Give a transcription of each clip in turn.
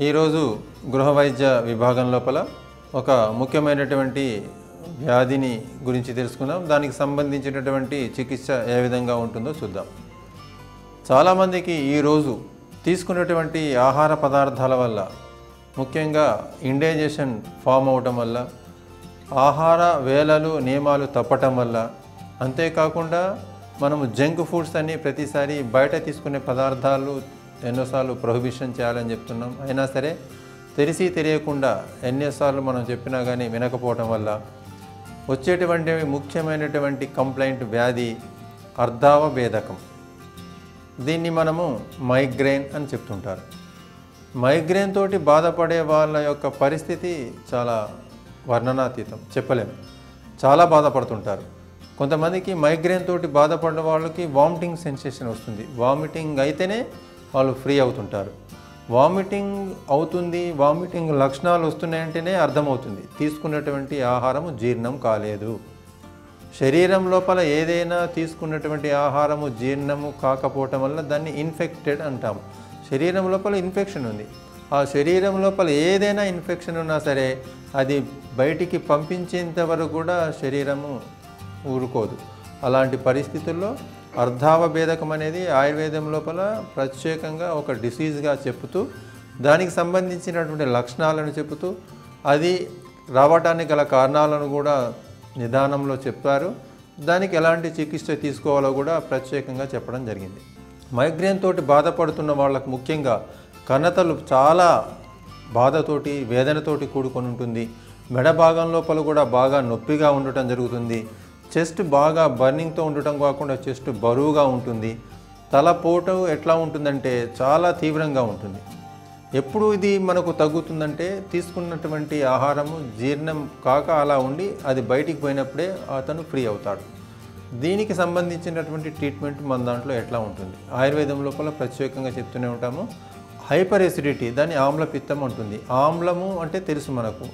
ఈరోజు గృహ వైద్య విభాగం లోపల ఒక ముఖ్యమైనటువంటి వ్యాధిని గురించి తెలుసుకుందాం. దానికి సంబంధించినటువంటి చికిత్స ఏ విధంగా ఉంటుందో చూద్దాం. చాలామందికి ఈరోజు తీసుకున్నటువంటి ఆహార పదార్థాల వల్ల ముఖ్యంగా ఇండైజేషన్ ఫామ్ అవటం వల్ల ఆహార వేళలు నియమాలు తప్పటం వల్ల అంతేకాకుండా మనము జంక్ ఫుడ్స్ అని ప్రతిసారి బయట తీసుకునే పదార్థాలు ఎన్నోసార్లు ప్రొహిబిషన్ చేయాలని చెప్తున్నాం. అయినా సరే తెలిసి తెలియకుండా ఎన్నోసార్లు మనం చెప్పినా కానీ వినకపోవటం వల్ల వచ్చేటువంటి ముఖ్యమైనటువంటి కంప్లైంట్ వ్యాధి అర్ధావభేదకం దీన్ని మనము మైగ్రెయిన్ అని చెప్తుంటారు. మైగ్రేన్ తోటి బాధపడే వాళ్ళ యొక్క పరిస్థితి చాలా వర్ణనాతీతం చెప్పలేము చాలా బాధపడుతుంటారు. కొంతమందికి మైగ్రేన్ తోటి బాధపడిన వాళ్ళకి వామిటింగ్ సెన్సేషన్ వస్తుంది. వామిటింగ్ అయితేనే వాళ్ళు ఫ్రీ అవుతుంటారు. వామిటింగ్ అవుతుంది వామిటింగ్ లక్షణాలు వస్తున్నాయంటేనే అర్థమవుతుంది. తీసుకున్నటువంటి ఆహారము జీర్ణం కాలేదు. శరీరం లోపల ఏదైనా తీసుకున్నటువంటి ఆహారము జీర్ణము కాకపోవటం వల్ల దాన్ని ఇన్ఫెక్టెడ్ అంటాము. శరీరం లోపల ఇన్ఫెక్షన్ ఉంది. ఆ శరీరం లోపల ఏదైనా ఇన్ఫెక్షన్ ఉన్నా సరే అది బయటికి పంపించేంత వరకు కూడా శరీరము ఊరుకోదు. అలాంటి పరిస్థితుల్లో అర్ధావభేదకం అనేది ఆయుర్వేదం లోపల ప్రత్యేకంగా ఒక డిసీజ్గా చెబుతూ దానికి సంబంధించినటువంటి లక్షణాలను చెబుతూ అది రావటానికి గల కారణాలను కూడా నిదానంలో చెప్పారు. దానికి ఎలాంటి చికిత్స తీసుకోవాలో కూడా ప్రత్యేకంగా చెప్పడం జరిగింది. మైగ్రేన్ తోటి బాధపడుతున్న వాళ్ళకు ముఖ్యంగా కన్నతలు చాలా బాధతోటి వేదనతోటి కూడుకొని ఉంటుంది. మెడ భాగం లోపల కూడా బాగా నొప్పిగా ఉండటం జరుగుతుంది. చెస్ట్ బాగా బర్నింగ్తో ఉండటం కాకుండా చెస్ట్ బరువుగా ఉంటుంది. తలపోటు ఎట్లా ఉంటుందంటే చాలా తీవ్రంగా ఉంటుంది. ఎప్పుడు ఇది మనకు తగ్గుతుందంటే తీసుకున్నటువంటి ఆహారము జీర్ణం కాక అలా ఉండి అది బయటికి పోయినప్పుడే అతను ఫ్రీ అవుతాడు. దీనికి సంబంధించినటువంటి ట్రీట్మెంట్ మన దాంట్లో ఎట్లా ఉంటుంది? ఆయుర్వేదం లోపల ప్రత్యేకంగా చెప్తూనే ఉంటాము. హైపర్ ఎసిడిటీ దాన్ని ఆమ్లపిత్తం ఉంటుంది. ఆమ్లము అంటే తెలుసు మనకు.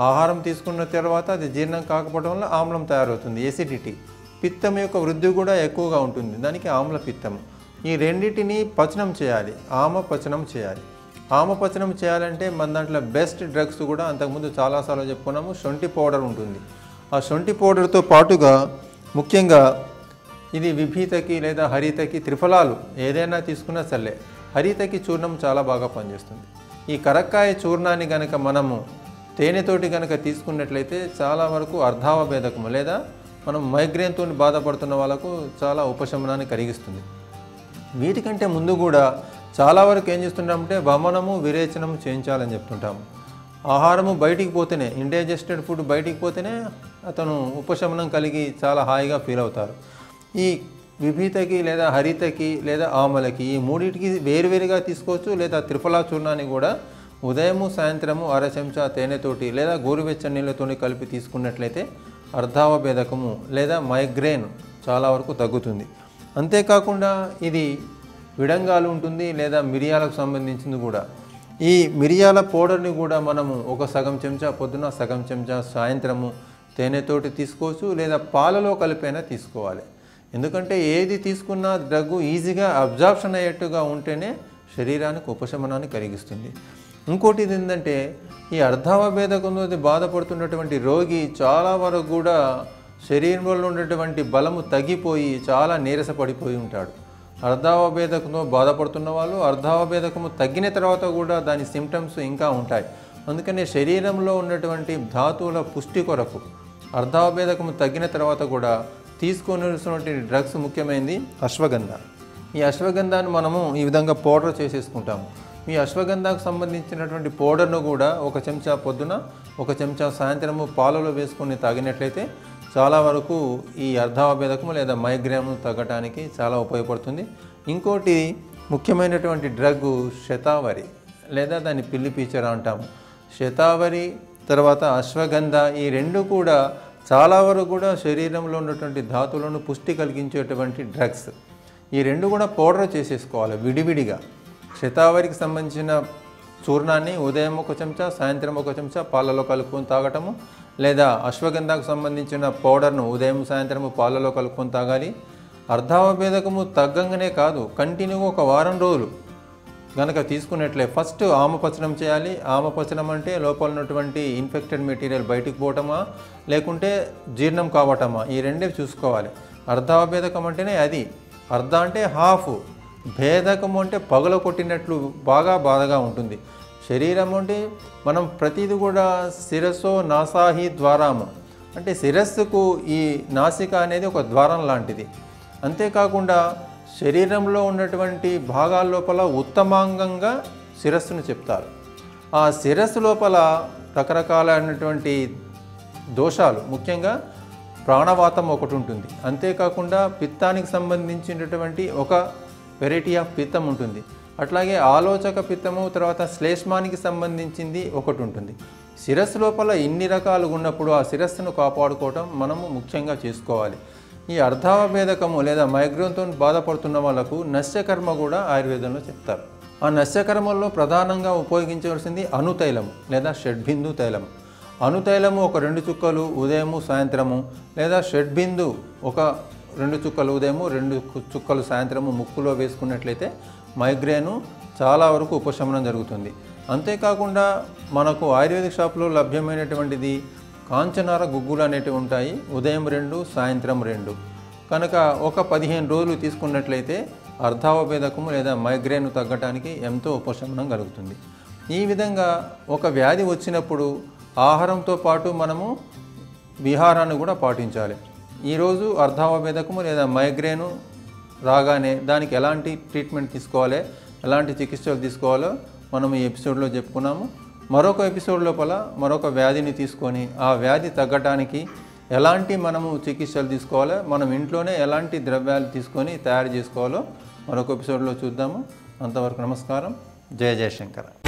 ఆహారం తీసుకున్న తర్వాత అది జీర్ణం కాకపోవడం వల్ల ఆమ్లం తయారవుతుంది ఎసిడిటీ పిత్తం యొక్క వృద్ధి కూడా ఎక్కువగా ఉంటుంది. దానికి ఆమ్ల పిత్తం. ఈ రెండింటిని పచనం చేయాలి. ఆమ పచనం చేయాలి. ఆమ పచనం చేయాలంటే మన దాంట్లో బెస్ట్ డ్రగ్స్ కూడా అంతకుముందు చాలాసార్లు చెప్పుకున్నాము. శొంఠి పౌడర్ ఉంటుంది. ఆ శొంఠి పౌడర్తో పాటుగా ముఖ్యంగా ఇది విభీతకి లేదా హరితకి త్రిఫలాలు ఏదైనా తీసుకున్నా సర్లే. హరితకి చూర్ణం చాలా బాగా పనిచేస్తుంది. ఈ కరక్కాయ చూర్ణాన్ని కనుక మనము తేనెతోటి కనుక తీసుకున్నట్లయితే చాలా వరకు అర్ధావభేదకము లేదా మనం మైగ్రేన్తో బాధపడుతున్న వాళ్ళకు చాలా ఉపశమనాన్ని కలిగిస్తుంది. వీటికంటే ముందు కూడా చాలా వరకు ఏం చేస్తుంటామంటే భమనము విరేచనము చేయించాలని చెప్తుంటాము. ఆహారము బయటికి పోతేనే ఇండైజెస్టెడ్ ఫుడ్ బయటికి పోతేనే అతను ఉపశమనం కలిగి చాలా హాయిగా ఫీల్ అవుతారు. ఈ విభీతకి లేదా హరితకి లేదా ఆమలకి ఈ మూడింటికి వేరువేరుగా తీసుకోవచ్చు లేదా త్రిఫలా చూర్ణాన్ని కూడా ఉదయము సాయంత్రము అర చెంచా తేనెతోటి లేదా గోరువెచ్చని నీళ్ళతోని కలిపి తీసుకున్నట్లయితే అర్ధావభేదకము లేదా మైగ్రేన్ చాలా వరకు తగ్గుతుంది. అంతేకాకుండా ఇది విడంగాలు ఉంటుంది లేదా మిరియాలకు సంబంధించింది కూడా. ఈ మిరియాల పౌడర్ని కూడా మనము ఒక సగం చెంచా పొద్దున సగం చెంచా సాయంత్రము తేనెతోటి తీసుకోవచ్చు లేదా పాలలో కలిపైనా తీసుకోవాలి. ఎందుకంటే ఏది తీసుకున్నా డ్రగ్ ఈజీగా అబ్జార్ప్షన్ అయ్యేట్టుగా ఉంటేనే శరీరానికి ఉపశమనాన్ని కలిగిస్తుంది. ఇంకోటి ఇది ఏంటంటే ఈ అర్ధావభేదకంతో బాధపడుతున్నటువంటి రోగి చాలా వరకు కూడా శరీరంలో ఉన్నటువంటి బలము తగ్గిపోయి చాలా నీరసపడిపోయి ఉంటాడు. అర్ధావభేదకంతో బాధపడుతున్న వాళ్ళు అర్ధావభేదకము తగ్గిన తర్వాత కూడా దాని సిమ్టమ్స్ ఇంకా ఉంటాయి. అందుకనే శరీరంలో ఉన్నటువంటి ధాతువుల పుష్టి కొరకు అర్ధావభేదకము తగ్గిన తర్వాత కూడా తీసుకోవలసినటువంటి డ్రగ్స్ ముఖ్యమైనది అశ్వగంధ. ఈ అశ్వగంధాన్ని మనము ఈ విధంగా పౌడర్ చేసేసుకుంటాము. మీ అశ్వగంధాకు సంబంధించినటువంటి పౌడర్ను కూడా ఒక చెంచా పొద్దున ఒక చెంచా సాయంత్రము పాలలో వేసుకొని తాగినట్లయితే చాలా వరకు ఈ అర్ధావభేదకము లేదా మైగ్రేమ్ తగ్గటానికి చాలా ఉపయోగపడుతుంది. ఇంకోటి ముఖ్యమైనటువంటి డ్రగ్ శతావరి లేదా దాన్ని పిల్లి పీచర్ అంటాము. శతావరి తర్వాత అశ్వగంధ ఈ రెండు కూడా చాలా వరకు కూడా శరీరంలో ఉన్నటువంటి ధాతువులను పుష్టి కలిగించేటువంటి డ్రగ్స్. ఈ రెండు కూడా పౌడర్ చేసేసుకోవాలి విడివిడిగా. శతావరికి సంబంధించిన చూర్ణాన్ని ఉదయం ఒక చెంచా సాయంత్రం ఒక చెంచా పాలలో కలుపుకొని తాగటము లేదా అశ్వగంధాకు సంబంధించిన పౌడర్ను ఉదయం సాయంత్రము పాలలో కలుపుకొని తాగాలి. అర్ధావభేదకము తగ్గంగానే కాదు కంటిన్యూగా ఒక వారం రోజులు గనక తీసుకున్నట్లే ఫస్ట్ ఆమపచనం చేయాలి. ఆమపచనం అంటే లోపల ఉన్నటువంటి ఇన్ఫెక్టెడ్ మెటీరియల్ బయటికి పోవటమా లేకుంటే జీర్ణం కావటమా ఈ రెండే చూసుకోవాలి. అర్ధాభేదకం అంటేనే అది. అర్ధ అంటే హాఫ్. భేదకం అంటే పగల కొట్టినట్లు బాగా బాధగా ఉంటుంది. శరీరం అంటే మనం ప్రతిదీ కూడా శిరస్సో నాసాహి ద్వారము. అంటే శిరస్సుకు ఈ నాసిక అనేది ఒక ద్వారం లాంటిది. అంతేకాకుండా శరీరంలో ఉన్నటువంటి భాగాల లోపల ఉత్తమాంగంగా శిరస్సును చెప్తారు. ఆ శిరస్సు లోపల రకరకాలైనటువంటి దోషాలు ముఖ్యంగా ప్రాణవాతం ఒకటి ఉంటుంది. అంతేకాకుండా పిత్తానికి సంబంధించినటువంటి ఒక వెరైటీ ఆఫ్ పిత్తం ఉంటుంది. అట్లాగే ఆలోచక పిత్తము తర్వాత శ్లేష్మానికి సంబంధించింది ఒకటి ఉంటుంది. శిరస్సు లోపల ఇన్ని రకాలు ఉన్నప్పుడు ఆ శిరస్సును కాపాడుకోవటం మనము ముఖ్యంగా చేసుకోవాలి. ఈ అర్ధావభేదకము లేదా మైగ్రేన్తో బాధపడుతున్న వాళ్ళకు నశ్యకర్మ కూడా ఆయుర్వేదంలో చెప్తారు. ఆ నశ్యకర్మల్లో ప్రధానంగా ఉపయోగించవలసింది అనుతైలము లేదా షడ్బిందు తైలము. అనుతైలము ఒక రెండు చుక్కలు ఉదయము సాయంత్రము లేదా షడ్బిందు ఒక రెండు చుక్కలు ఉదయము రెండు చుక్కలు సాయంత్రము ముక్కులో వేసుకున్నట్లయితే మైగ్రేను చాలా వరకు ఉపశమనం జరుగుతుంది. అంతేకాకుండా మనకు ఆయుర్వేదిక్ షాప్లో లభ్యమైనటువంటిది కాంచనార గుగ్గులు అనేటివి ఉంటాయి. ఉదయం రెండు సాయంత్రం రెండు. కనుక ఒక పదిహేను రోజులు తీసుకున్నట్లయితే అర్ధావభేదకము లేదా మైగ్రేన్ తగ్గటానికి ఎంతో ఉపశమనం కలుగుతుంది. ఈ విధంగా ఒక వ్యాధి వచ్చినప్పుడు ఆహారంతో పాటు మనము విహారాన్ని కూడా పాటించాలి. ఈరోజు అర్ధావభేదకము లేదా మైగ్రేను రాగానే దానికి ఎలాంటి ట్రీట్మెంట్ తీసుకోవాలి ఎలాంటి చికిత్సలు తీసుకోవాలో మనం ఈ ఎపిసోడ్లో చెప్పుకున్నాము. మరొక ఎపిసోడ్ లోపల మరొక వ్యాధిని తీసుకొని ఆ వ్యాధి తగ్గటానికి ఎలాంటి మనము చికిత్సలు తీసుకోవాలో మనం ఇంట్లోనే ఎలాంటి ద్రవ్యాలు తీసుకొని తయారు చేసుకోవాలో మరొక ఎపిసోడ్లో చూద్దాము. అంతవరకు నమస్కారం. జయ జయశంకర.